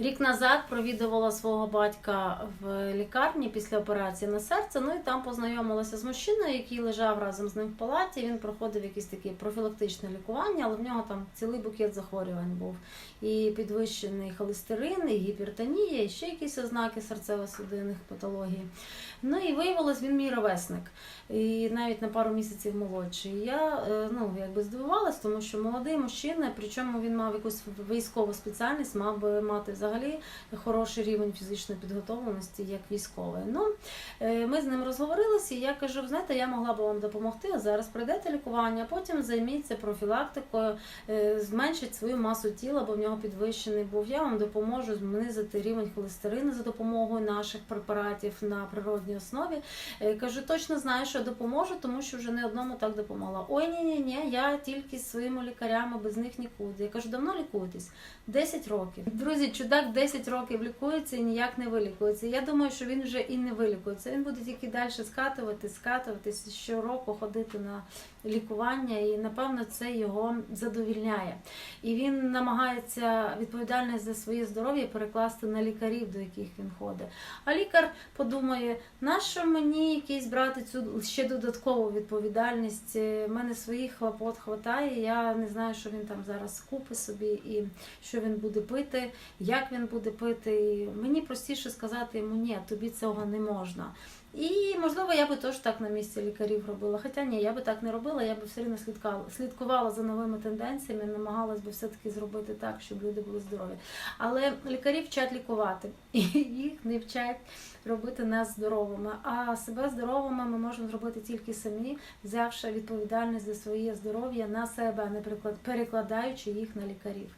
Рік назад провідувала свого батька в лікарні після операції на серце. Ну і там познайомилася з мужчиною, який лежав разом з ним в палаті. Він проходив якісь такі профілактичне лікування, але в нього там цілий букет захворювань був. І підвищений холестерин, і гіпертонія, і ще якісь ознаки серцево-судинних патологій. Ну і виявилось, він мій ровесник. І навіть на пару місяців молодший. Я е, ну якби здивувалась, тому що молодий мужчина, причому він мав якусь військову спеціальність, мав би мати взагалі хороший рівень фізичної підготовленості як військовий. Ну е, ми з ним розговорилися, і я кажу: знаєте, я могла б вам допомогти. От Зараз пройдете лікування, а потім займіться профілактикою, е, зменшить свою масу тіла, бо в нього підвищений був. Я вам допоможу знизити рівень холестерину за допомогою наших препаратів на природній основі. Е, Кажу, точно знаю, що допоможу, тому що вже не одному так допомогла. Ой, ні, ні, ні, я тільки з своїми лікарями, без них нікуди. Я кажу, давно лікуєтесь? 10 років. Друзі, чудак 10 років лікується і ніяк не вилікується. Я думаю, що він вже і не вилікується. Він буде тільки далі скатувати, скатуватись щороку ходити на лікування, і напевно це його задовільняє. І він намагається відповідальність за своє здоров'я перекласти на лікарів, до яких він ходить. А лікар подумає, нащо мені якийсь брати цю ще додаткову відповідальність? Е, В мене своїх хлопот хватає. Я не знаю, що він там зараз купить собі і що він буде пити, як він буде пити. Мені простіше сказати йому, ні, тобі цього не можна. І можливо, я би теж так на місці лікарів робила. Хоча ні, я би так не робила, я би все рівно слідкала, слідкувала за новими тенденціями, намагалась би все-таки зробити так, щоб люди були здорові. Але лікарі вчать лікувати, і їх не вчать робити нас здоровими. А себе здоровими ми можемо зробити тільки самі, взявши відповідальність за своє здоров'я на себе, а не переклад- перекладаючи їх на лікарів.